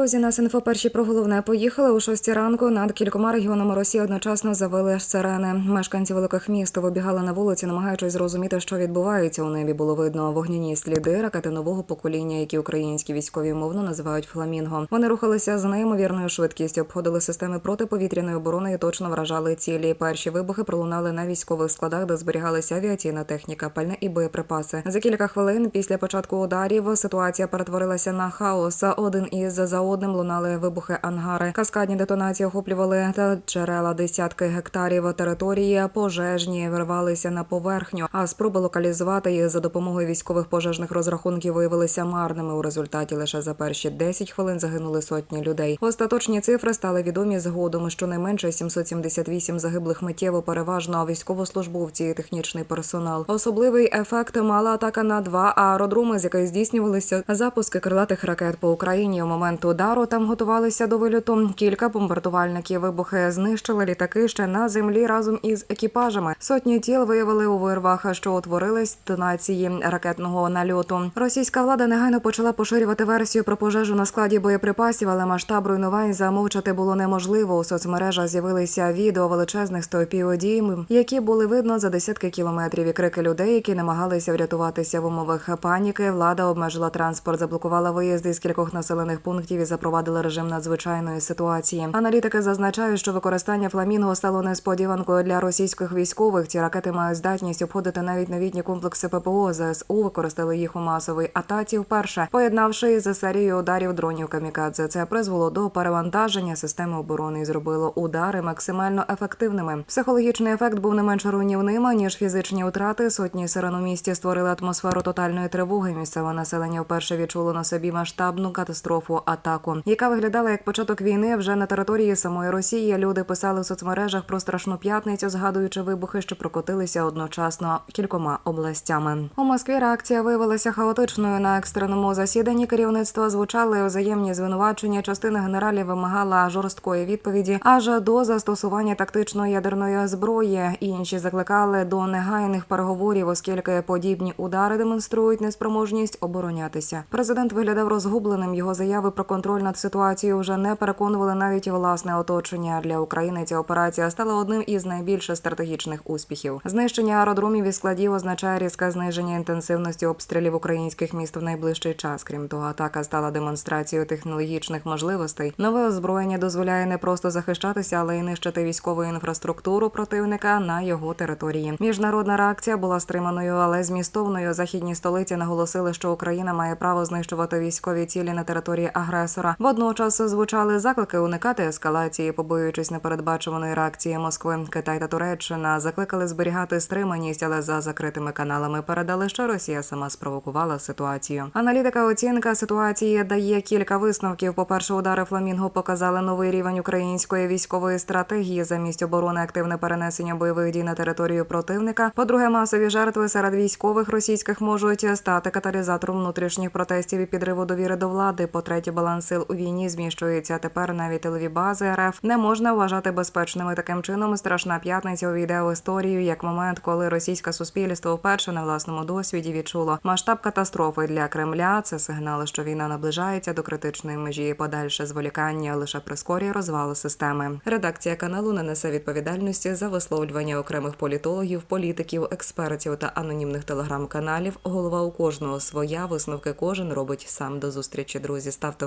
Друзі, нас інфо перші про головне поїхали у шостій ранку. Над кількома регіонами Росії одночасно завели сирени. Мешканці великих міст вибігали на вулиці, намагаючись зрозуміти, що відбувається. У небі було видно вогняні сліди ракети нового покоління, які українські військові мовно називають фламінго. Вони рухалися з неймовірною швидкістю, обходили системи протиповітряної оборони і точно вражали цілі. Перші вибухи пролунали на військових складах, де зберігалася авіаційна техніка, пальне і боєприпаси. За кілька хвилин після початку ударів ситуація перетворилася на хаос. Один із за одним лунали вибухи ангари. Каскадні детонації охоплювали та джерела десятки гектарів території. Пожежні вирвалися на поверхню. А спроби локалізувати їх за допомогою військових пожежних розрахунків виявилися марними. У результаті лише за перші 10 хвилин загинули сотні людей. Остаточні цифри стали відомі згодом. Щонайменше 778 загиблих миттєво, переважно військовослужбовці і технічний персонал. Особливий ефект мала атака на два аеродроми, з яких здійснювалися запуски крилатих ракет по Україні. У момент удару там готувалися до вильоту. Кілька бомбардувальників вибухи знищили літаки ще на землі разом із екіпажами. Сотні тіл виявили у вирвах, що утворились тонації ракетного нальоту. Російська влада негайно почала поширювати версію про пожежу на складі боєприпасів, але масштаб руйнувань замовчати було неможливо. У соцмережах з'явилися відео величезних стовпів дім, які були видно за десятки кілометрів. І крики людей, які намагалися врятуватися в умовах паніки. Влада обмежила транспорт, заблокувала виїзди з кількох населених пунктів і запровадила режим надзвичайної ситуації. Аналітики зазначають, що використання фламінго стало несподіванкою для російських військових. Ці ракети мають здатність обходити навіть новітні комплекси ППО. ЗСУ використали їх у масовій атаці вперше, поєднавши із серією ударів дронів камікадзе. Це призвело до перевантаження системи оборони і зробило удари максимально ефективними. Психологічний ефект був не менш руйнівним, ніж фізичні втрати. Сотні сирен у місті створили атмосферу тотальної тривоги. Місцеве населення вперше відчуло на собі масштабну катастрофу атаку, яка виглядала як початок війни вже на території самої Росії. Люди писали в соцмережах про страшну п'ятницю, згадуючи вибухи, що прокотилися одночасно кількома областями. У Москві реакція виявилася хаотичною на екстреному засіданні. Керівництва звучали взаємні звинувачення. Частина генералів вимагала жорсткої відповіді аж до застосування тактичної ядерної зброї. Інші закликали до негайних переговорів, оскільки подібні удари демонструють неспроможність оборонятися. Президент виглядав розгубленим. Його заяви про контроль над ситуацією вже не переконували навіть власне оточення для України. Ця операція стала одним із найбільш стратегічних успіхів. Знищення аеродромів і складів означає різке зниження інтенсивності обстрілів українських міст в найближчий час. Крім того, атака стала демонстрацією технологічних можливостей. Нове озброєння дозволяє не просто захищатися, але й нищити військову інфраструктуру противника на його території. Міжнародна реакція була стриманою, але змістовною. Західні столиці наголосили, що Україна має право знищувати військові цілі на території агресора. Водночас звучали заклики уникати ескалації, побоюючись непередбачуваної реакції Москви. Китай та Туреччина закликали зберігати стриманість, але за закритими каналами передали, що Росія сама спровокувала ситуацію. Аналітика оцінка ситуації дає кілька висновків. По перше, удари фламінго показали новий рівень української військової стратегії замість оборони активне перенесення бойових дій на територію противника. По-друге, масові жертви серед військових російських можуть стати каталізатором внутрішніх протестів і підриву довіри до влади. По третє, баланс сил у війні зміщується. Тепер навіть тилові бази РФ не можна вважати безпечними. Таким чином, страшна п'ятниця увійде в історію як момент, коли російське суспільство вперше на власному досвіді відчуло масштаб катастрофи для Кремля. Це сигнал, що війна наближається до критичної межі. Подальше зволікання лише прискорює розвал системи. Редакція каналу не несе відповідальності за висловлювання окремих політологів, політиків, експертів та анонімних телеграм-каналів. Голова у кожного своя висновки кожен робить сам до зустрічі. Друзі, ставте